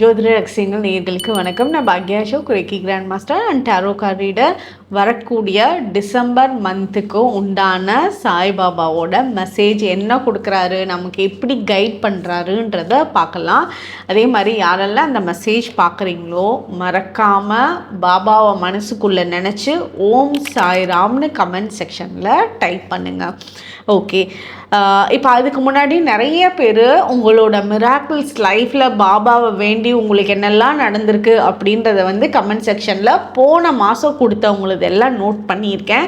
ஜோதிட ரகசியங்கள் நேயர்களுக்கு வணக்கம். நான் பாக்யா Ashok குரேக்கி grand master and tarot card reader வரக்கூடிய டிசம்பர் மந்த்துக்கு உண்டான சாய்பாபாவோட மெசேஜ் என்ன கொடுக்குறாரு? நமக்கு எப்படி கைட் பண்ணுறாருன்றத பார்க்கலாம். அதே மாதிரி யாரெல்லாம் அந்த மெசேஜ் பார்க்குறீங்களோ மறக்காமல் பாபாவை மனசுக்குள்ளே நினச்சி ஓம் சாய்ராம்னு கமெண்ட் செக்ஷனில் டைப் பண்ணுங்கள் ஓகே இப்போ அதுக்கு முன்னாடி நிறைய பேர் உங்களோட மிராக்கிள்ஸ் லைஃப்பில் பாபாவை வேண்டி உங்களுக்கு என்னெல்லாம் நடந்திருக்கு அப்படின்றத வந்து கமெண்ட் செக்ஷனில் போன மாதம் கொடுத்தவங்களுக்கு எல்லாம் நோட் பண்ணியிருக்கேன்.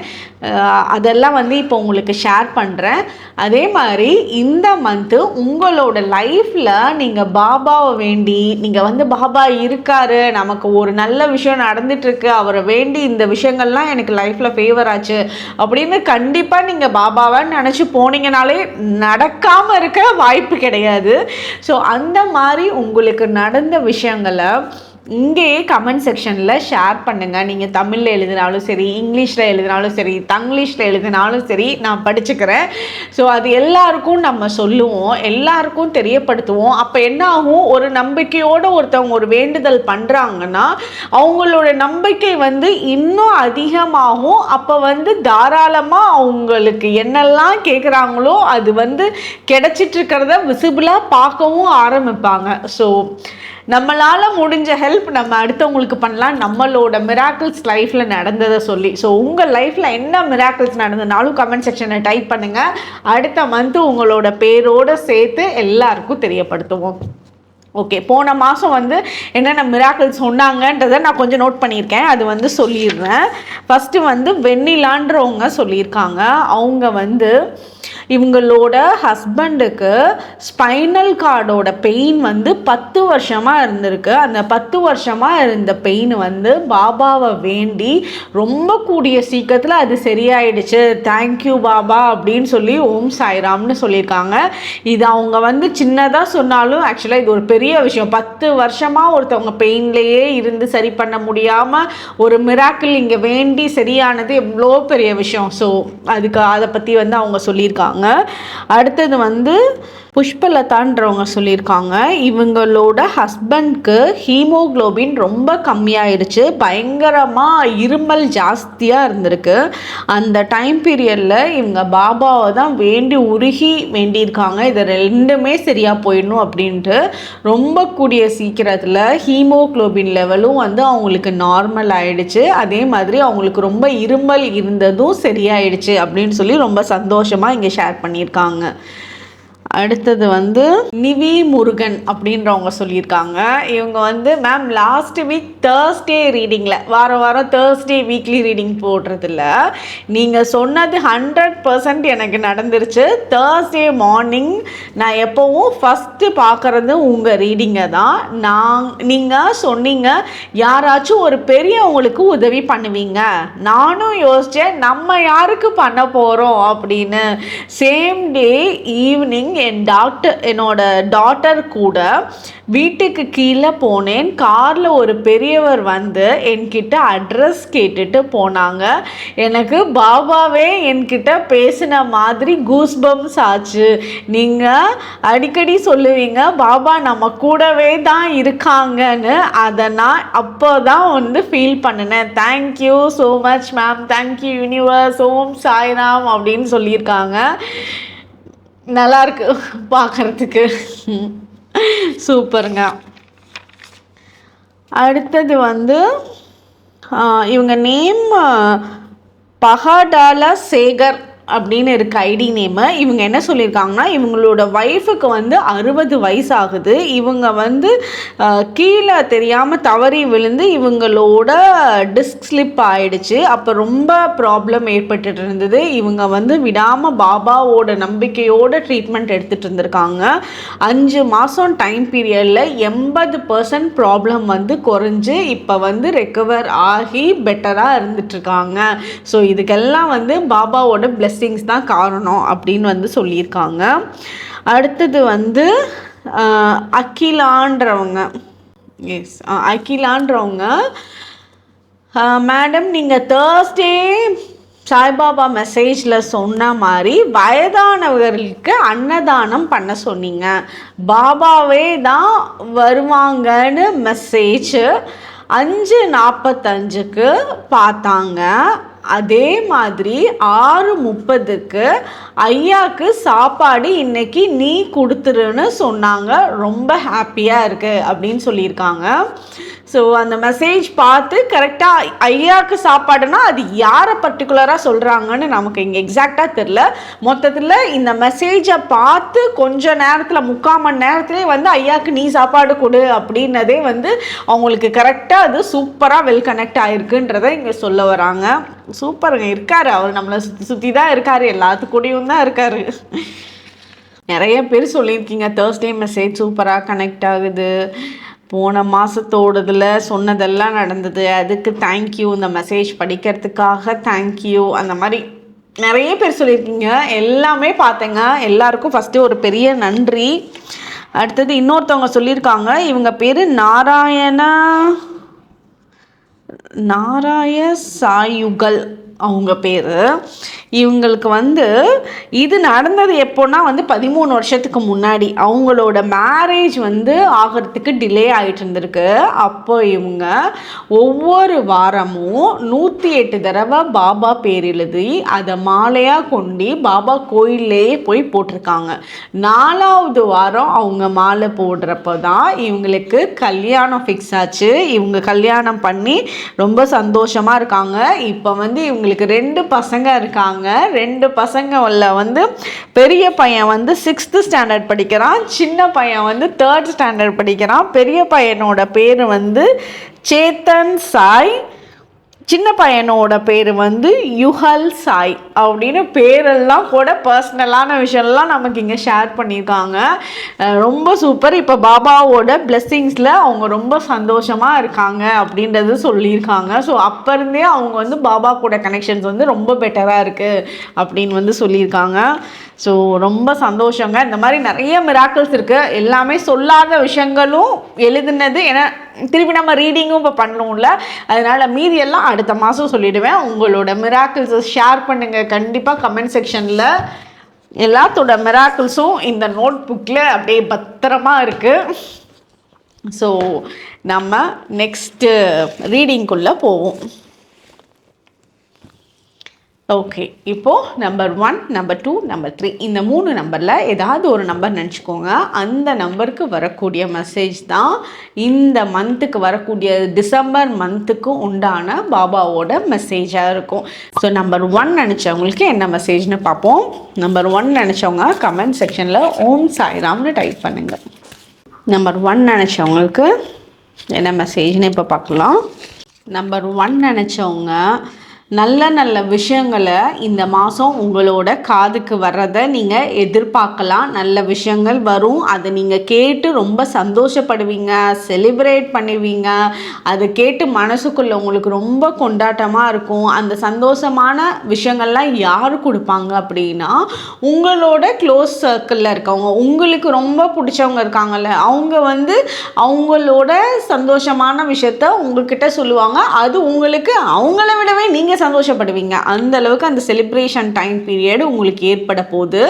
அதெல்லாம் வந்து இப்போ உங்களுக்கு ஷேர் பண்ணுறேன் அதே மாதிரி இந்த மந்த்து உங்களோட லைஃப்பில் நீங்கள் பாபாவை வேண்டி நீங்கள் வந்து பாபா இருக்காரு நமக்கு ஒரு நல்ல விஷயம் நடந்துட்டுருக்கு அவரை வேண்டி இந்த விஷயங்கள்லாம் எனக்கு லைஃப்பில் ஃபேவர் ஆச்சு அப்படின்னு கண்டிப்பாக நீங்கள் பாபாவை நினச்சி போனீங்கனாலே நடக்காமல் இருக்க வாய்ப்பு கிடையாது. ஸோ அந்த மாதிரி உங்களுக்கு நடந்த விஷயங்களை இங்கேயே கமெண்ட் செக்ஷனில் ஷேர் பண்ணுங்கள் நீங்கள் தமிழில் எழுதினாலும் சரி இங்கிலீஷில் எழுதினாலும் சரி தங்கிலீஷில் எழுதினாலும் சரி நான் படிச்சுக்கிறேன். ஸோ அது எல்லாருக்கும் நம்ம சொல்லுவோம் எல்லாருக்கும் தெரியப்படுத்துவோம். அப்போ என்ன ஆகும்? ஒரு நம்பிக்கையோடு ஒருத்தவங்க ஒரு வேண்டுதல் பண்ணுறாங்கன்னா அவங்களோட நம்பிக்கை வந்து இன்னும் அதிகமாகும். அப்போ வந்து தாராளமாக அவங்களுக்கு என்னெல்லாம் கேட்குறாங்களோ அது வந்து கிடச்சிட்ருக்கிறத விசிபிளாக பார்க்கவும் ஆரம்பிப்பாங்க. ஸோ நம்மளால் முடிஞ்ச ஹெல்ப் நம்ம அடுத்தவங்களுக்கு பண்ணலாம். நம்மளோட மிராக்கிள்ஸ் லைஃப்பில் நடந்ததை சொல்லி. ஸோ உங்கள் லைஃப்பில் என்ன மிராக்கிள்ஸ் நடந்ததுனாலும் கமெண்ட் செக்ஷனை டைப் பண்ணுங்கள் அடுத்த மந்த்து உங்களோட பேரோடு சேர்த்து எல்லாருக்கும் தெரியப்படுத்துவோம். ஓகே போன மாதம் வந்து என்னென்ன மிராக்கிள் சொன்னாங்கன்றதை நான் கொஞ்சம் நோட் பண்ணியிருக்கேன். அது வந்து சொல்லிடுறேன். ஃபஸ்ட்டு வந்து வெண்ணிலான்றவங்க சொல்லியிருக்காங்க. அவங்க வந்து இவங்களோட ஹஸ்பண்டுக்கு ஸ்பைனல் கார்டோட பெயின் வந்து பத்து வருஷமாக இருந்திருக்கு. அந்த பத்து வருஷமாக இருந்த பெயின் வந்து பாபாவை வேண்டி ரொம்ப கூடிய சீக்கிரத்தில் அது சரியாயிடுச்சு. தேங்க்யூ பாபா அப்படின்னு சொல்லி ஓம் சாய்ராம்னு சொல்லியிருக்காங்க. இது அவங்க வந்து சின்னதாக சொன்னாலும் ஆக்சுவலாக இது ஒரு பெரிய விஷயம். பத்து வருஷமாக ஒருத்தவங்க பெயின்லேயே இருந்து சரி பண்ண முடியாமல் ஒரு மிராக்கிள் இங்கே வேண்டி சரியானது எவ்வளோ பெரிய விஷயம். ஸோ அதுக்கு அதை பற்றி வந்து அவங்க சொல்லியிருக்காங்க. அடுத்தது வந்து புஷ்பலதான்றவங்க சொல்லியிருக்காங்க. இவங்களோட ஹஸ்பண்ட்க்கு ஹீமோக்ளோபின் ரொம்ப கம்மியாயிடுச்சு பயங்கரமாக இருமல் ஜாஸ்தியாக இருந்திருக்கு. அந்த டைம் பீரியடில் இவங்க பாபாவை தான் வேண்டி உருகி வேண்டியிருக்காங்க. இது ரெண்டுமே சரியாக போயிடணும் அப்படின்ட்டு ரொம்ப கூடிய சீக்கிரத்தில் ஹீமோக்ளோபின் லெவலும் வந்து அவங்களுக்கு நார்மல் ஆயிடுச்சு. அதே மாதிரி அவங்களுக்கு ரொம்ப இருமல் இருந்ததும் சரியாயிடுச்சு அப்படின்னு சொல்லி ரொம்ப சந்தோஷமாக இங்கே ஷேர் பண்ணியிருக்காங்க. அடுத்தது வந்து நிவி முருகன் அப்படின்றவங்க சொல்லியிருக்காங்க. இவங்க வந்து மேம் லாஸ்ட் வீக் தேர்ஸ்டே ரீடிங்கில் வாரம் வாரம் தேர்ஸ்டே வீக்லி ரீடிங் போடுறதில்ல. நீங்கள் சொன்னது ஹண்ட்ரட் பர்சன்ட் எனக்கு நடந்துருச்சு. தேர்ஸ்டே மார்னிங் நான் எப்போவும் ஃபஸ்ட்டு பார்க்குறது உங்கள் ரீடிங்கை தான். நான் நீங்கள் சொன்னீங்க யாராச்சும் ஒரு பெரியவங்களுக்கு உதவி பண்ணுவீங்க. நானும் யோசித்தேன் நம்ம யாருக்கு பண்ண போகிறோம் அப்படின்னு. சேம் டே ஈவினிங் என் டாக்டர் என்னோட டாட்டர் கூட வீட்டுக்கு கீழே போனேன். காரில் ஒரு பெரியவர் வந்து என்கிட்ட அட்ரஸ் கேட்டுட்டு போனாங்க. எனக்கு பாபாவே என்கிட்ட பேசின மாதிரி கூஸ்பம்ஸ் ஆச்சு. நீங்கள் அடிக்கடி சொல்லுவீங்க பாபா நம்ம கூடவே தான் இருக்காங்கன்னு. அதை நான் அப்போ தான் வந்து ஃபீல் பண்ணினேன். Thank you so much ma'am thank you universe Om Sairam அப்படின்னு சொல்லியிருக்காங்க. நல்லா இருக்கு பார்க்குறதுக்கு சூப்பருங்க. அடுத்தது வந்து இவங்க நேம் பஹாடால சேகர் அப்படின்னு இருக்க ஐடி நேமு இவங்க என்ன சொல்லியிருக்காங்கன்னா இவங்களோட ஒய்ஃபுக்கு வந்து அறுபது வயசு ஆகுது இவங்க வந்து கீழே தெரியாமல் தவறி விழுந்து இவங்களோட டிஸ்க் ஸ்லிப் ஆயிடுச்சு. அப்போ ரொம்ப ப்ராப்ளம் ஏற்பட்டுட்டு இருந்தது. இவங்க வந்து விடாமல் பாபாவோட நம்பிக்கையோட ட்ரீட்மெண்ட் எடுத்துகிட்டு இருந்திருக்காங்க. அஞ்சு மாதம் டைம் பீரியடில் எண்பது பர்சன்ட் ப்ராப்ளம் வந்து குறைஞ்சு இப்போ வந்து ரெக்கவர் ஆகி பெட்டராக இருந்துட்டுருக்காங்க ஸோ இதுக்கெல்லாம் வந்து பாபாவோட பிளெஸ்ஸிங்ஸ் தான் காரணம் அப்படின்னு வந்து சொல்லியிருக்காங்க. அடுத்தது வந்து அகிலான்றவங்க. எஸ் அகிலான்றவங்க. மேடம் நீங்கள் தேர்ஸ்டே சாய்பாபா மெசேஜில் சொன்ன மாதிரி வயதானவர்களுக்கு அன்னதானம் பண்ண சொன்னீங்க. பாபாவே தான் வருவாங்கன்னு மெசேஜ் அஞ்சு நாற்பத்தஞ்சுக்கு பார்த்தாங்க. அதே மாதிரி ஆறு முப்பதுக்கு ஐயாக்கு சாப்பாடு இன்னைக்கு நீ கொடுத்துருன்னு சொன்னாங்க. ரொம்ப ஹாப்பியாக இருக்குது அப்படின்னு சொல்லியிருக்காங்க. ஸோ அந்த மெசேஜ் பார்த்து கரெக்டாக ஐயாவுக்கு சாப்பாடுனா அது யாரை பர்டிகுலராக சொல்கிறாங்கன்னு நமக்கு இங்கே எக்ஸாக்டாக தெரில மொத்தத்தில் இந்த மெசேஜை பார்த்து கொஞ்ச நேரத்தில் முக்கால் மணி நேரத்துலேயே வந்து ஐயாவுக்கு நீ சாப்பாடு கொடு அப்படின்னதே வந்து அவங்களுக்கு கரெக்டாக அது சூப்பராக வெல் கனெக்ட் ஆகிருக்குன்றதை இங்கே சொல்ல வராங்க. சூப்பருங்க இருக்கார். அவர் நம்மளை சுற்றி சுற்றி தான் இருக்கார். எல்லாத்துக்கூடயும் தான் இருக்கார். நிறைய பேர் சொல்லியிருக்கீங்க. தேர்ஸ்டே மெசேஜ் சூப்பராக கனெக்ட் ஆகுது. போன மாதத்தோடதில் சொன்னதெல்லாம் நடந்தது. அதுக்கு தேங்க்யூ இந்த மெசேஜ் படிக்கிறதுக்காக தேங்க்யூ அந்த மாதிரி நிறைய பேர் சொல்லியிருக்கீங்க. எல்லாமே பார்த்தேங்க. எல்லாருக்கும் ஃபஸ்ட்டு ஒரு பெரிய நன்றி. அடுத்தது இன்னொருத்தவங்க சொல்லியிருக்காங்க. இவங்க பேர் நாராயண நாராய சாயுகல். அவங்க பேர். இவங்களுக்கு வந்து இது நடந்தது எப்போன்னா வந்து பதிமூணு வருஷத்துக்கு முன்னாடி. அவங்களோட மேரேஜ் வந்து ஆகிறதுக்கு டிலே ஆகிட்டு இருந்திருக்கு. அப்போ இவங்க ஒவ்வொரு வாரமும் நூற்றி எட்டு தடவை பாபா பேர் எழுதி அதை மாலையாக கொண்டு பாபா கோயிலே போய் போட்டிருக்காங்க. நாலாவது வாரம் அவங்க மாலை போடுறப்போ தான் இவங்களுக்கு கல்யாணம் ஃபிக்ஸ் ஆச்சு. இவங்க கல்யாணம் பண்ணி ரொம்ப சந்தோஷமாக இருக்காங்க. இப்போ வந்து இவங்க இவங்களுக்கு ரெண்டு பசங்க இருக்காங்க. ரெண்டு பசங்களில் வந்து பெரிய பையன் வந்து சிக்ஸ்த்து ஸ்டாண்டர்ட் படிக்கிறான். சின்ன பையன் வந்து தேர்ட் ஸ்டாண்டர்ட் படிக்கிறான். பெரிய பையனோட பேர் வந்து சேத்தன் சாய். சின்ன பையனோட பேர் வந்து யுஹல் சாய் அப்படின்னு பேரெல்லாம் கூட பர்சனலான விஷயம்லாம் நமக்கு இங்கே ஷேர் பண்ணியிருக்காங்க. ரொம்ப சூப்பர் இப்போ பாபாவோட பிளெஸ்ஸிங்ஸில் அவங்க ரொம்ப சந்தோஷமாக இருக்காங்க அப்படின்றது சொல்லியிருக்காங்க. ஸோ அப்போ இருந்தே அவங்க வந்து பாபா கூட கனெக்ஷன்ஸ் வந்து ரொம்ப பெட்டராக இருக்குது அப்படின்னு வந்து சொல்லியிருக்காங்க. ஸோ ரொம்ப சந்தோஷங்க. இந்த மாதிரி நிறைய மிராக்கிள்ஸ் இருக்குது எல்லாமே சொல்லாத விஷயங்களும் எழுதுனது ஏன்னா திருப்பி நம்ம ரீடிங்கும் இப்போ பண்ணணும்ல அதனால் மீதி எல்லாம் அடுத்த மாதம் சொல்லிவிடுவேன் உங்களோட மிராக்கிள்ஸை ஷேர் பண்ணுங்கள் கண்டிப்பாக கமெண்ட் செக்ஷனில் எல்லாத்தோட மிராக்கிள்ஸும் இந்த நோட் புக்கில் அப்படியே பத்திரமா இருக்குது ஸோ நம்ம நெக்ஸ்ட்டு ரீடிங்குள்ளே போவோம். ஓகே இப்போது number one number two number three இந்த மூணு நம்பரில் ஏதாவது ஒரு நம்பர் நினச்சிக்கோங்க. அந்த நம்பருக்கு வரக்கூடிய மெசேஜ் தான் இந்த மந்த்துக்கு வரக்கூடிய டிசம்பர் மந்த்துக்கு உண்டான பாபாவோட மெசேஜாக இருக்கும். ஸோ நம்பர் ஒன் நினச்சவங்களுக்கு என்ன மெசேஜ்னு பார்ப்போம். நம்பர் ஒன் நினச்சவங்க கமெண்ட் செக்ஷனில் ஓம் சாய்ராம்னு டைப் பண்ணுங்கள் நம்பர் ஒன் நினச்சவங்களுக்கு என்ன மெசேஜ்னு இப்போ பார்க்கலாம். நம்பர் ஒன் நினச்சவங்க நல்ல நல்ல விஷயங்களை இந்த மாதம் உங்களோட காதுக்கு வர்றதை நீங்கள் எதிர்பார்க்கலாம். நல்ல விஷயங்கள் வரும். அதை நீங்கள் கேட்டு ரொம்ப சந்தோஷப்படுவீங்க செலிப்ரேட் பண்ணுவீங்க. அதை கேட்டு மனசுக்குள்ளே உங்களுக்கு ரொம்ப கொண்டாட்டமாக இருக்கும். அந்த சந்தோஷமான விஷயங்கள்லாம் யார் கொடுப்பாங்க அப்படின்னா உங்களோட க்ளோஸ் சர்க்கிளில் இருக்கவங்க. உங்களுக்கு ரொம்ப பிடிச்சவங்க இருக்காங்கல்ல அவங்க வந்து அவங்களோட சந்தோஷமான விஷயத்த உங்ககிட்ட சொல்லுவாங்க. அது உங்களுக்கு அவங்கள விடவே நீங்கள் சந்தோஷப்படுவீங்க. அந்த அளவுக்கு அந்த செலிப்ரேஷன் டைம் பீரியட் உங்களுக்கு ஏற்பட போகுது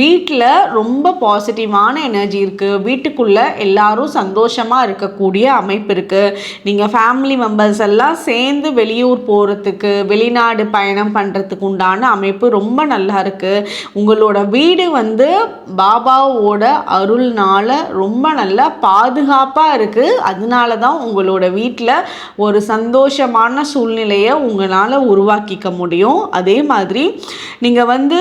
வீட்டில் ரொம்ப பாசிட்டிவான எனர்ஜி இருக்குது வீட்டுக்குள்ளே எல்லாரும் சந்தோஷமாக இருக்கக்கூடிய அமைப்பு இருக்குது நீங்கள் ஃபேமிலி மெம்பர்ஸ் எல்லாம் சேர்ந்து வெளியூர் போகிறதுக்கு வெளிநாடு பயணம் பண்ணுறதுக்கு உண்டான அமைப்பு ரொம்ப நல்லா இருக்குது உங்களோட வீடு வந்து பாபாவோட அருள்னால ரொம்ப நல்லா பாதுகாப்பாக இருக்குது அதனால தான் உங்களோட வீட்டில் ஒரு சந்தோஷமான சூழ்நிலையை உங்களால் உருவாக்கிக்க முடியும். அதே மாதிரி நீங்கள் வந்து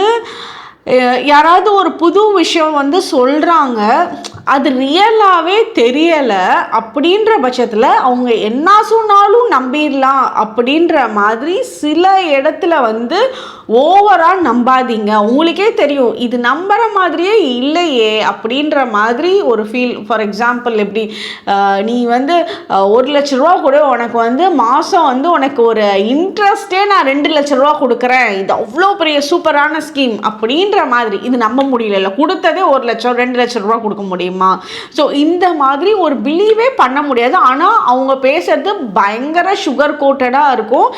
யாராவது ஒரு புது விஷயம் வந்து சொல்கிறாங்க அது ரியலாகவே தெரியலை அப்படின்ற பட்சத்தில் அவங்க என்ன சொன்னாலும் நம்பிடலாம் அப்படின்ற மாதிரி சில இடத்துல வந்து ஓவராக நம்பாதீங்க. உங்களுக்கே தெரியும் இது நம்புகிற மாதிரியே இல்லையே அப்படின்ற மாதிரி ஒரு ஃபீல் ஃபார் எக்ஸாம்பிள் எப்படி நீ வந்து ஒரு லட்ச ரூபா கூட உனக்கு வந்து மாதம் வந்து உனக்கு ஒரு இன்ட்ரெஸ்டே நான் ரெண்டு லட்ச ரூபா கொடுக்குறேன். இது அவ்வளோ பெரிய சூப்பரான ஸ்கீம் அப்படின்ற மாதிரி இது நம்ப முடியல கொடுத்ததே ஒரு லட்சம் ரெண்டு லட்சம் ரூபா கொடுக்க முடியுமா? ஸோ இந்த மாதிரி ஒரு பிலீவே பண்ண முடியாது. ஆனால் அவங்க பேசுறது பயங்கர சுகர் கோட்டடாக இருக்கும்.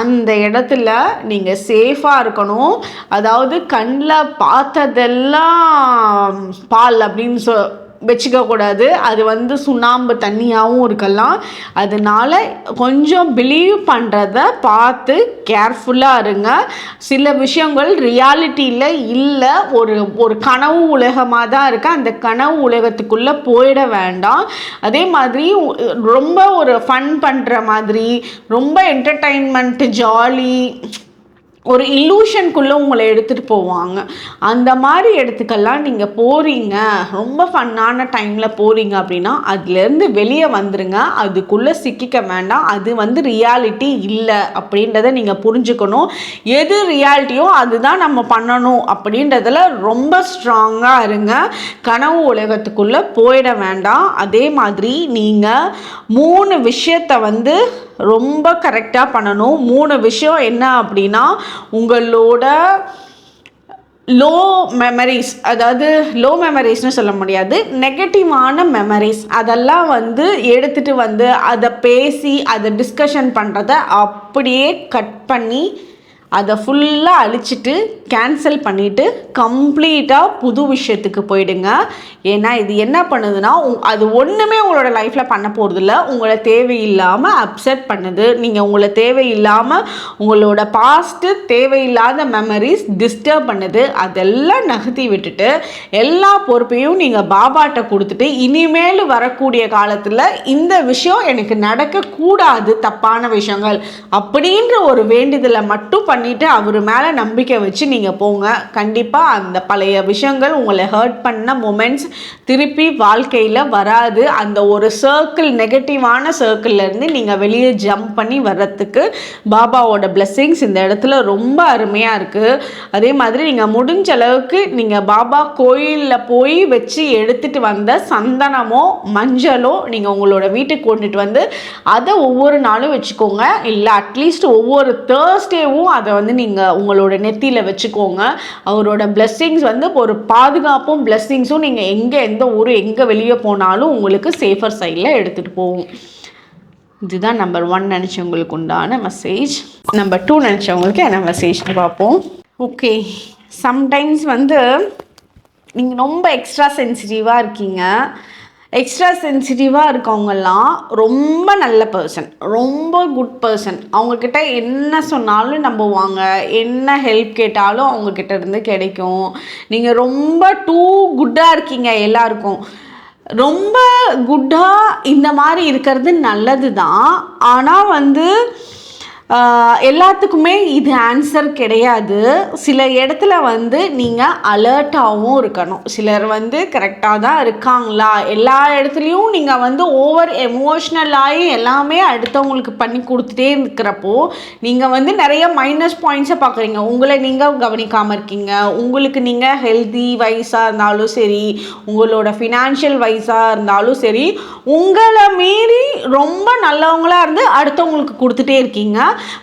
அந்த இடத்துல நீங்கள் சேஃபாக இருக்கணும். அதாவது கண்ணில் பார்த்ததெல்லாம் பால் அப்படின்னு சொ வச்சுக்கக்கூடாது. அது வந்து சுண்ணாம்பு தண்ணியாகவும் இருக்கலாம். அதனால கொஞ்சம் பிலீவ் பண்ணுறத பார்த்து கேர்ஃபுல்லாக இருங்க. சில விஷயங்கள் ரியாலிட்டியில் இல்லை ஒரு ஒரு கனவு உலகமாக தான் இருக்குது அந்த கனவு உலகத்துக்குள்ளே போயிட வேண்டாம். அதே மாதிரி ரொம்ப ஒரு ஃபன் பண்ணுற மாதிரி ரொம்ப என்டர்டைன்மெண்ட்டு ஜாலி ஒரு இல்லூஷனுக்குள்ளே உங்களை எடுத்துகிட்டு போவாங்க. அந்த மாதிரி இடத்துக்கெல்லாம் நீங்கள் போகிறீங்க ரொம்ப ஃபன்னான டைமில் போகிறீங்க அப்படின்னா அதுலேருந்து வெளியே வந்துடுங்க அதுக்குள்ளே சிக்கிக்க வேண்டாம். அது வந்து ரியாலிட்டி இல்லை அப்படின்றத நீங்கள் புரிஞ்சுக்கணும். எது ரியாலிட்டியோ அதுதான் நம்ம பண்ணணும் அப்படின்றதில் ரொம்ப ஸ்ட்ராங்காக இருங்க. கனவு உலகத்துக்குள்ளே போயிட வேண்டாம். அதே மாதிரி நீங்கள் மூணு விஷயத்தை வந்து ரொம்ப கரெக்டாக பண்ணணும். மூணு விஷயம் என்ன அப்படின்னா உங்களோட லோ மெமரிஸ் அதாவது லோ மெமரிஸ்னு சொல்ல முடியாது நெகட்டிவான மெமரிஸ் அதெல்லாம் வந்து எடுத்துகிட்டு வந்து அதை பேசி அதை டிஸ்கஷன் பண்ணுறத அப்படியே கட் பண்ணி அதை ஃபுல்லாக அழிச்சிட்டு கேன்சல் பண்ணிவிட்டு கம்ப்ளீட்டாக புது விஷயத்துக்கு போயிடுங்க. ஏன்னா இது என்ன பண்ணுதுன்னா அது ஒன்றுமே உங்களோட லைஃப்பில் பண்ண போகிறதில்ல உங்களை தேவையில்லாமல் அப்செட் பண்ணுது. நீங்கள் உங்களை தேவையில்லாமல் உங்களோட பாஸ்ட்டு தேவையில்லாத மெமரிஸ் டிஸ்டர்ப் பண்ணுது. அதெல்லாம் நகர்த்தி விட்டுட்டு எல்லா பொறுப்பையும் நீங்கள் பாபாட்ட கொடுத்துட்டு இனிமேல் வரக்கூடிய காலத்தில் இந்த விஷயம் எனக்கு நடக்கக்கூடாது தப்பான விஷயங்கள் அப்படின்ற ஒரு வேண்டுதலை மட்டும் பண்ணிவிட்டு அவர் மேலே நம்பிக்கை வச்சு நீங்கள் போங்க. கண்டிப்பாக அந்த பழைய விஷயங்கள் உங்களை ஹர்ட் பண்ண மூமெண்ட்ஸ் திருப்பி வாழ்க்கையில் வராது. அந்த ஒரு சர்க்கிள் நெகட்டிவான சர்க்கிள்லேருந்து நீங்கள் வெளியே ஜம்ப் பண்ணி வர்றதுக்கு பாபாவோட பிளெஸ்ஸிங்ஸ் இந்த இடத்துல ரொம்ப அருமையாக இருக்குது அதே மாதிரி நீங்கள் முடிஞ்ச அளவுக்கு நீங்கள் பாபா கோயிலில் போய் வச்சு எடுத்துகிட்டு வந்த சந்தனமோ மஞ்சளோ நீங்கள் உங்களோட வீட்டுக்கு கொண்டுட்டு வந்து அதை ஒவ்வொரு நாளும் வச்சுக்கோங்க. இல்லை அட்லீஸ்ட் ஒவ்வொரு தேர்ஸ்டேவும் அதை வந்து நீங்கள் உங்களோட நெத்தியில் வச்சுக்கோங்க. அவரோட பிளெஸ்ஸிங்ஸ் வந்து ஒரு பாதுகாப்பும் பிளெஸ்ஸிங்ஸும் நீங்கள் எங்கே எந்த ஊர் எங்கே வெளியே போனாலும் உங்களுக்கு சேஃபர் சைடில் எடுத்துகிட்டு போகும். இதுதான் நம்பர் ஒன் நினச்சவங்களுக்கு உண்டான மெசேஜ் நம்பர் டூ நினச்சவங்களுக்கு என்ன மெசேஜ்னு பார்ப்போம். ஓகே சம்டைம்ஸ் வந்து நீங்கள் ரொம்ப எக்ஸ்ட்ரா சென்சிட்டிவாக இருக்கீங்க. எக்ஸ்ட்ரா சென்சிட்டிவாக இருக்கவங்கெல்லாம் ரொம்ப நல்ல பர்சன் ரொம்ப குட் பர்சன் அவங்கக்கிட்ட என்ன சொன்னாலும் நம்புவாங்க. என்ன ஹெல்ப் கேட்டாலும் அவங்கக்கிட்ட இருந்து கிடைக்கும். நீங்கள் ரொம்ப டூ குட்டாக இருக்கீங்க எல்லாருக்கும். ரொம்ப குட்டாக இந்த மாதிரி இருக்கிறது நல்லது தான் ஆனால் வந்து எல்லாத்துக்குமே இது ஆன்சர் கிடையாது. சில இடத்துல வந்து நீங்கள் அலர்ட்டாகவும் இருக்கணும். சிலர் வந்து கரெக்டாக தான் இருக்காங்களா? எல்லா இடத்துலையும் நீங்கள் வந்து ஓவர் எமோஷ்னலாகி எல்லாமே அடுத்தவங்களுக்கு பண்ணி கொடுத்துட்டே இருக்கிறப்போ நீங்கள் வந்து நிறைய மைனஸ் பாயிண்ட்ஸை பார்க்குறீங்க. உங்களை நீங்கள் கவனிக்காமல் இருக்கீங்க. உங்களுக்கு நீங்கள் ஹெல்தி வைஸாக இருந்தாலும் சரி உங்களோட ஃபினான்ஷியல் வைஸாக இருந்தாலும் சரி உங்களை மீறி ரொம்ப நல்லவங்களாக இருந்து அடுத்தவங்களுக்கு கொடுத்துட்டே இருக்கீங்க.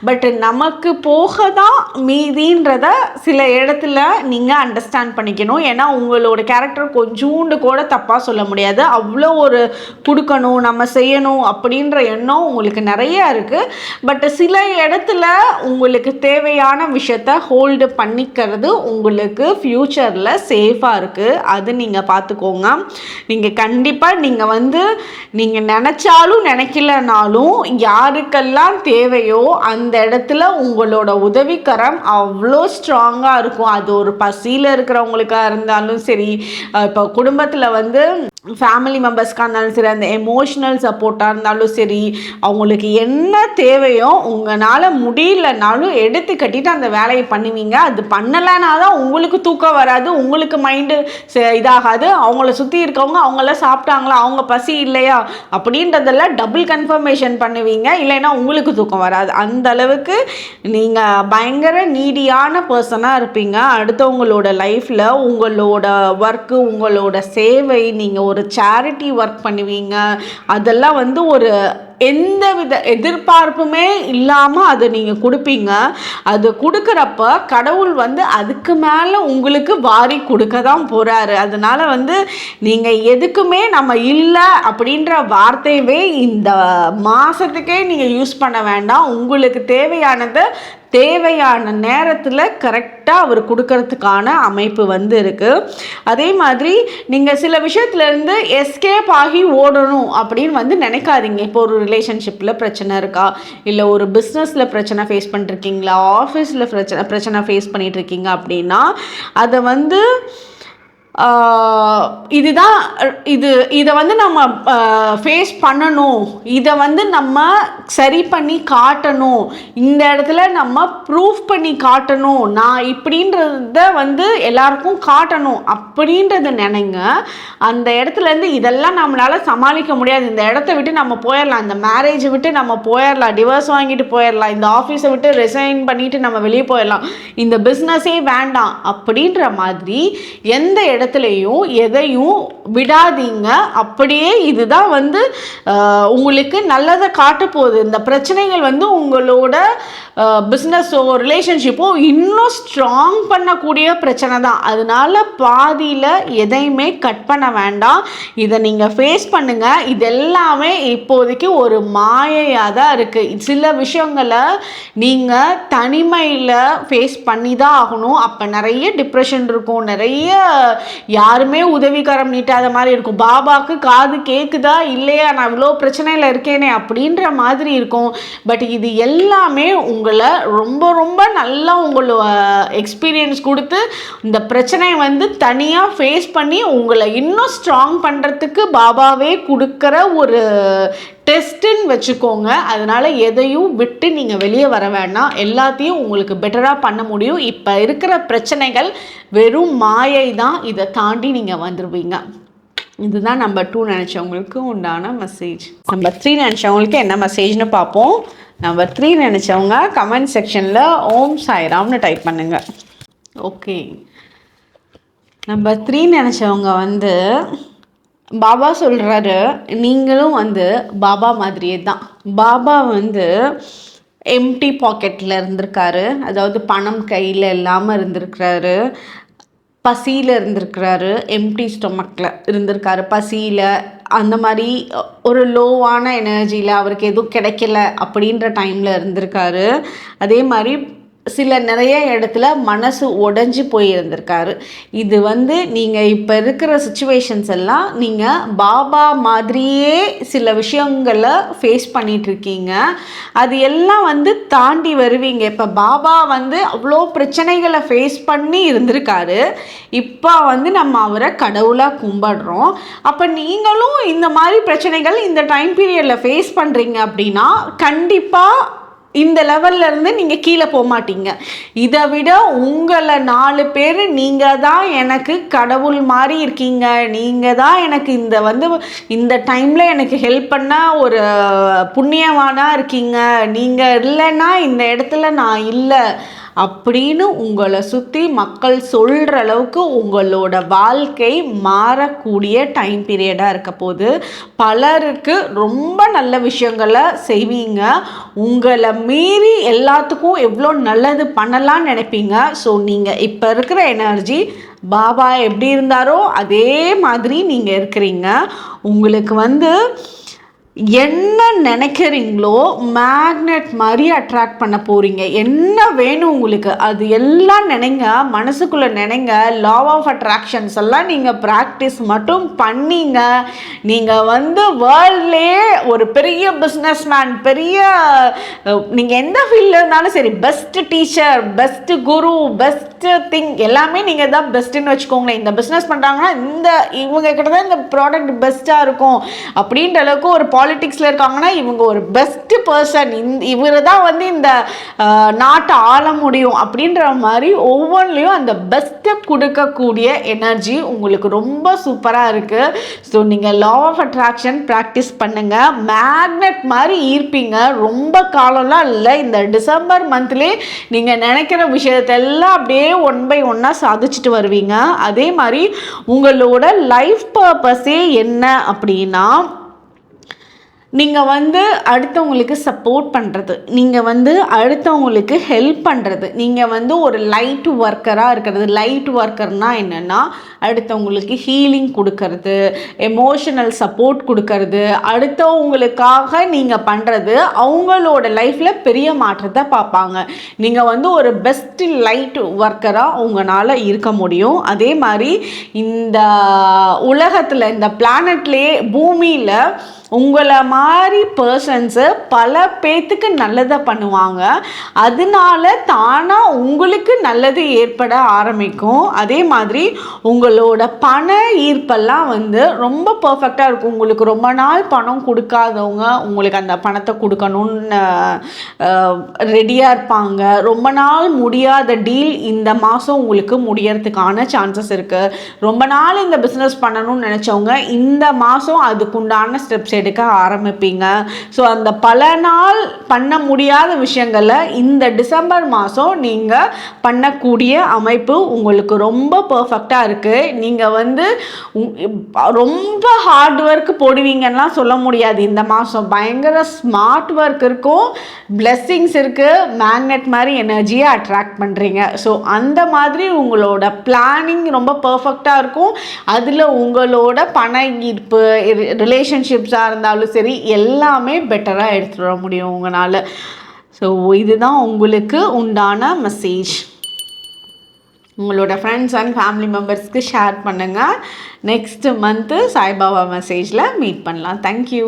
பட் நமக்கு போக தான் மீதின்றத சில இடத்துல நீங்கள் அண்டர்ஸ்டாண்ட் பண்ணிக்கணும். ஏன்னா உங்களோட கேரக்டர் கொஞ்சூண்டு கூட தப்பாக சொல்ல முடியாது. அவ்வளோ ஒரு கொடுக்கணும் நம்ம செய்யணும் அப்படின்ற எண்ணம் உங்களுக்கு நிறைய இருக்குது பட் சில இடத்துல உங்களுக்கு தேவையான விஷயத்த ஹோல்டு பண்ணிக்கிறது உங்களுக்கு ஃப்யூச்சரில் சேஃபாக இருக்குது அது நீங்கள் பார்த்துக்கோங்க. நீங்கள் கண்டிப்பாக நீங்கள் வந்து நீங்கள் நினச்சாலும் நினைக்கலனாலும் யாருக்கெல்லாம் தேவையோ அந்த இடத்துல உங்களோட உதவிக்கரம் அவ்வளோ ஸ்ட்ராங்காக இருக்கும். அது ஒரு பசியில் இருக்கிறவங்களுக்காக இருந்தாலும் சரி இப்போ குடும்பத்தில் வந்து ஃபேமிலி மெம்பர்ஸ்க்காக இருந்தாலும் சரி அந்த எமோஷ்னல் சப்போர்ட்டாக இருந்தாலும் சரி அவங்களுக்கு என்ன தேவையோ உங்களால் முடியலனாலும் எடுத்து கட்டிட்டு அந்த வேலையை பண்ணுவீங்க. அது பண்ணலைனா தான் உங்களுக்கு தூக்கம் வராது உங்களுக்கு மைண்டு இதாகாது. அவங்கள சுற்றி இருக்கவங்க அவங்களாம் சாப்பிட்டாங்களா அவங்க பசி இல்லையா அப்படின்றதெல்லாம் டபுள் கன்ஃபர்மேஷன் பண்ணுவீங்க. இல்லைன்னா உங்களுக்கு தூக்கம் வராது. அந்த அளவுக்கு நீங்கள் பயங்கர நீடியான பர்சனாக இருப்பீங்க. அடுத்தவங்களோட லைஃப்பில் உங்களோட ஒர்க்கு உங்களோட சேவை நீங்கள் ஒரு சேரிட்டி ஒர்க் பண்ணுவீங்க. அதெல்லாம் வந்து ஒரு எந்த வித எதிர்பார்ப்புமே இல்லாமல் அதை நீங்கள் கொடுப்பீங்க. அது கொடுக்குறப்ப கடவுள் வந்து அதுக்கு மேலே உங்களுக்கு வாரி கொடுக்க தான் போகிறாரு அதனால் வந்து நீங்கள் எதுக்குமே நம்ம இல்லை அப்படின்ற வார்த்தையவே இந்த மாதத்துக்கே நீங்கள் யூஸ் பண்ண வேண்டாம். உங்களுக்கு தேவையானதை தேவையான நேரத்தில் கரெக்டாக அவர் கொடுக்கறதுக்கான அமைப்பு வந்து இருக்குது அதே மாதிரி நீங்கள் சில விஷயத்துலேருந்து எஸ்கேப் ஆகி ஓடணும் அப்படின்னு வந்து நினைக்காதீங்க. இப்போ ஒரு ரிலேஷன்ஷிப்பில் பிரச்சனை இருக்கா? இல்லை ஒரு பிஸ்னஸில் பிரச்சனை ஃபேஸ் பண்ணிருக்கீங்களா ஆஃபீஸில் பிரச்சனை பிரச்சனை ஃபேஸ் பண்ணிகிட்ருக்கீங்க அப்படின்னா அதை வந்து இதுதான் இது இதை வந்து நம்ம ஃபேஸ் பண்ணணும். இதை வந்து நம்ம சரி பண்ணி காட்டணும். இந்த இடத்துல நம்ம ப்ரூஃப் பண்ணி காட்டணும். நான் இப்படின்றத வந்து எல்லாருக்கும் காட்டணும். அப்படின்றத நினைங்க. அந்த இடத்துலேருந்து இதெல்லாம் நம்மளால் சமாளிக்க முடியாது. இந்த இடத்த விட்டு நம்ம போயிடலாம் இந்த மேரேஜை விட்டு நம்ம போயிடலாம் டிவோர்ஸ் வாங்கிட்டு போயிடலாம் இந்த ஆஃபீஸை விட்டு ரிசைன் பண்ணிவிட்டு நம்ம வெளியே போயிடலாம் இந்த பிஸ்னஸே வேண்டாம். அப்படின்ற மாதிரி எந்த இடத்துல இடத்துலையும் எதையும் விடாதீங்க. அப்படியே இதுதான் வந்து உங்களுக்கு நல்லதை காட்ட போகுது இந்த பிரச்சனைகள் வந்து உங்களோட பிஸ்னஸோ ரிலேஷன்ஷிப்போ இன்னும் ஸ்ட்ராங் பண்ணக்கூடிய பிரச்சனை தான். அதனால பாதியில் எதையுமே கட் பண்ண வேண்டாம். இதை நீங்கள் ஃபேஸ் பண்ணுங்கள் இது எல்லாமே இப்போதைக்கு ஒரு மாயையாக தான் இருக்குது சில விஷயங்களை நீங்கள் தனிமையில் ஃபேஸ் பண்ணி தான் ஆகணும். அப்போ நிறைய டிப்ரெஷன் இருக்கும். நிறைய யாருமே உதவிகரம் நீட்டாத மாதிரி இருக்கும். பாபாவுக்கு காது கேட்குதா இல்லையா? நான் இவ்வளோ பிரச்சனையில் இருக்கேனே அப்படின்ற மாதிரி இருக்கும். பட் இது எல்லாமே உங்களை ரொம்ப ரொம்ப நல்லா உங்களோட எக்ஸ்பீரியன்ஸ் கொடுத்து இந்த பிரச்சனையை வந்து தனியாக ஃபேஸ் பண்ணி உங்களை இன்னும் ஸ்ட்ராங் பண்ணுறதுக்கு பாபாவே கொடுக்குற ஒரு டெஸ்ட்டுன்னு வச்சுக்கோங்க. அதனால் எதையும் விட்டு நீங்கள் வெளியே வர வேண்டாம். எல்லாத்தையும் உங்களுக்கு பெட்டராக பண்ண முடியும். இப்போ இருக்கிற பிரச்சனைகள் வெறும் மாயை தான். இதை தாண்டி நீங்கள் வந்துடுவீங்க இதுதான் நம்பர் டூ நினச்சவங்களுக்கு உண்டான மெசேஜ் நம்பர் த்ரீ நினச்சவங்களுக்கு என்ன மெசேஜ்னு பார்ப்போம். நம்பர் த்ரீ நினச்சவங்க கமெண்ட் செக்ஷனில் ஓம் சாய்ராம்னு டைப் பண்ணுங்கள் ஓகே நம்பர் த்ரீ நினச்சவங்க வந்து பாபா சொல்கிறாரு நீங்களும் வந்து பாபா மாதிரியே தான். பாபா வந்து எம்டி பாக்கெட்டில் இருந்திருக்காரு. அதாவது பணம் கையில் இல்லாமல் இருந்திருக்கிறாரு. பசியில் இருந்திருக்கிறாரு. எம்டி ஸ்டொமக்கில் இருந்திருக்காரு. பசியில் அந்த மாதிரி ஒரு லோவான எனர்ஜியில் அவருக்கு எதுவும் கிடைக்கல அப்படின்ற டைமில் இருந்திருக்காரு. அதே மாதிரி சில நிறைய இடத்துல மனசு உடஞ்சி போயிருந்திருக்காரு. இது வந்து நீங்கள் இப்போ இருக்கிற சுச்சுவேஷன்ஸ் எல்லாம் நீங்கள் பாபா மாதிரியே சில விஷயங்களை ஃபேஸ் பண்ணிகிட்ருக்கீங்க அது எல்லாம் வந்து தாண்டி வருவீங்க. இப்போ பாபா வந்து அவ்வளோ பிரச்சனைகளை ஃபேஸ் பண்ணி இருந்திருக்காரு. இப்போ வந்து நம்ம அவரை கடவுளாக கும்பிடுறோம். அப்போ நீங்களும் இந்த மாதிரி பிரச்சனைகள் இந்த டைம் பீரியடில் ஃபேஸ் பண்ணுறீங்க அப்படின்னா கண்டிப்பாக இந்த லெவல்ல இருந்து நீங்கள் கீழே போக மாட்டீங்க. இதை விட உங்களை நாலு பேர் நீங்கள் தான் எனக்கு கடவுள் மாதிரி இருக்கீங்க. நீங்கள் தான் எனக்கு இந்த வந்து இந்த டைமில் எனக்கு ஹெல்ப் பண்ண ஒரு புண்ணியவானாக இருக்கீங்க. நீங்கள் இல்லைன்னா இந்த இடத்துல நான் இல்லை. அப்படின்னு உங்களை சுற்றி மக்கள் சொல்கிற அளவுக்கு உங்களோட வாழ்க்கை மாறக்கூடிய டைம் பீரியடாக இருக்க போது பலருக்கு ரொம்ப நல்ல விஷயங்களை செய்வீங்க. உங்களை மீறி எல்லாத்துக்கும் எவ்வளோ நல்லது பண்ணலான்னு நினைப்பீங்க. ஸோ நீங்கள் இப்போ இருக்கிற எனர்ஜி பாபா எப்படி இருந்தாரோ அதே மாதிரி நீங்கள் இருக்கிறீங்க. உங்களுக்கு வந்து என்ன நினைக்கிறீங்களோ மேக்னெட் மாதிரி அட்ராக்ட் பண்ண போகிறீங்க என்ன வேணும் உங்களுக்கு? அது எல்லாம் நினைங்க மனசுக்குள்ளே நினைங்க. லா ஆஃப் அட்ராக்ஷன்ஸ் எல்லாம் நீங்கள் ப்ராக்டிஸ் மட்டும் பண்ணீங்க. நீங்கள் வந்து வேர்ல்ட்லேயே ஒரு பெரிய பிஸ்னஸ் மேன் பெரிய நீங்கள் எந்த ஃபீல்டில் இருந்தாலும் சரி best teacher best guru best thing எல்லாமே நீங்கள் தான் பெஸ்ட்டுன்னு வச்சுக்கோங்களேன். இந்த பிஸ்னஸ் பண்ணுறாங்கன்னா இந்த இவங்க கிட்ட தான் இந்த ப்ராடக்ட் பெஸ்ட்டாக இருக்கும். அப்படின்ற அளவுக்கு ஒரு பாலிட்டிக்ஸில் இருக்காங்கன்னா இவங்க ஒரு பெஸ்ட் பர்சன் இந்த இவர் தான் வந்து இந்த நாட்டை ஆள முடியும் அப்படின்ற மாதிரி ஒவ்வொன்றிலையும் அந்த பெஸ்ட்டை கொடுக்கக்கூடிய எனர்ஜி உங்களுக்கு ரொம்ப சூப்பராக இருக்குது ஸோ நீங்கள் லா ஆஃப் அட்ராக்ஷன் ப்ராக்டிஸ் பண்ணுங்கள் மேக்னெட் மாதிரி ஈர்ப்பீங்க. ரொம்ப காலம்லாம் இல்லை. இந்த டிசம்பர் மந்த்லேயே நீங்கள் நினைக்கிற விஷயத்தெல்லாம் அப்படியே ஒன் பை ஒன்னாக சாதிச்சுட்டு வருவீங்க. அதே மாதிரி உங்களோட லைஃப் பர்பஸே என்ன அப்படின்னா நீங்கள் வந்து அடுத்தவங்களுக்கு சப்போர்ட் பண்ணுறது நீங்கள் வந்து அடுத்தவங்களுக்கு ஹெல்ப் பண்ணுறது நீங்கள் வந்து ஒரு லைட் ஒர்க்கராக இருக்கிறது. லைட் ஒர்க்கர்னால் என்னென்னா அடுத்தவங்களுக்கு ஹீலிங் கொடுக்கறது எமோஷனல் சப்போர்ட் கொடுக்கறது. அடுத்தவங்களுக்காக நீங்கள் பண்ணுறது அவங்களோட லைஃப்பில் பெரிய மாற்றத்தை பார்ப்பாங்க. நீங்கள் வந்து ஒரு பெஸ்ட் லைட் ஒர்க்கராக உங்களால் இருக்க முடியும். அதே மாதிரி இந்த உலகத்தில் இந்த பிளானட்லேயே பூமியில் உங்களை மாதிரி பர்சன்ஸு பல பேத்துக்கு நல்லதை பண்ணுவாங்க. அதனால தானாக உங்களுக்கு நல்லது ஏற்பட ஆரம்பிக்கும். அதே மாதிரி உங்களோட பண ஈர்ப்பெல்லாம் வந்து ரொம்ப பர்ஃபெக்டாக இருக்கும். உங்களுக்கு ரொம்ப நாள் பணம் கொடுக்காதவங்க உங்களுக்கு அந்த பணத்தை கொடுக்கணும்னு ரெடியாக இருப்பாங்க. ரொம்ப நாள் முடியாத டீல் இந்த மாதம் உங்களுக்கு முடியறதுக்கான சான்சஸ் இருக்குது ரொம்ப நாள் இந்த பிஸ்னஸ் பண்ணணும்னு நினச்சவங்க இந்த மாதம் அதுக்குண்டான ஸ்டெப்ஸ் எடுக்க ஆரம்பிப்பீங்க. ஸோ அந்த பல நாள் பண்ண முடியாத விஷயங்களை இந்த டிசம்பர் மாதம் நீங்கள் பண்ணக்கூடிய அமைப்பு உங்களுக்கு ரொம்ப பர்ஃபெக்டாக இருக்குது நீங்கள் வந்து ரொம்ப ஹார்ட் ஒர்க் போடுவீங்கன்னா சொல்ல முடியாது. இந்த மாதம் பயங்கர ஸ்மார்ட் ஒர்க் இருக்கும். பிளெஸ்ஸிங்ஸ் இருக்குது மேக்னெட் மாதிரி எனர்ஜியை அட்ராக்ட் பண்ணுறீங்க ஸோ அந்த மாதிரி உங்களோட பிளானிங் ரொம்ப பர்ஃபெக்டாக இருக்கும். அதில் உங்களோட பண ஈர்ப்பு ரிலேஷன்ஷிப்ஸாக இருந்தாலும் சரி எல்லாமே பெட்டராக எடுத்துகிட்டு வர முடியும் உங்களால். ஸோ இதுதான் உங்களுக்கு உண்டான மெசேஜ் உங்களோட ஃப்ரெண்ட்ஸ் அண்ட் ஃபேமிலி மெம்பர்ஸ்க்கு ஷேர் பண்ணுங்கள் நெக்ஸ்ட் மந்த்து சாய்பாபா மெசேஜில் மீட் பண்ணலாம். தேங்க்யூ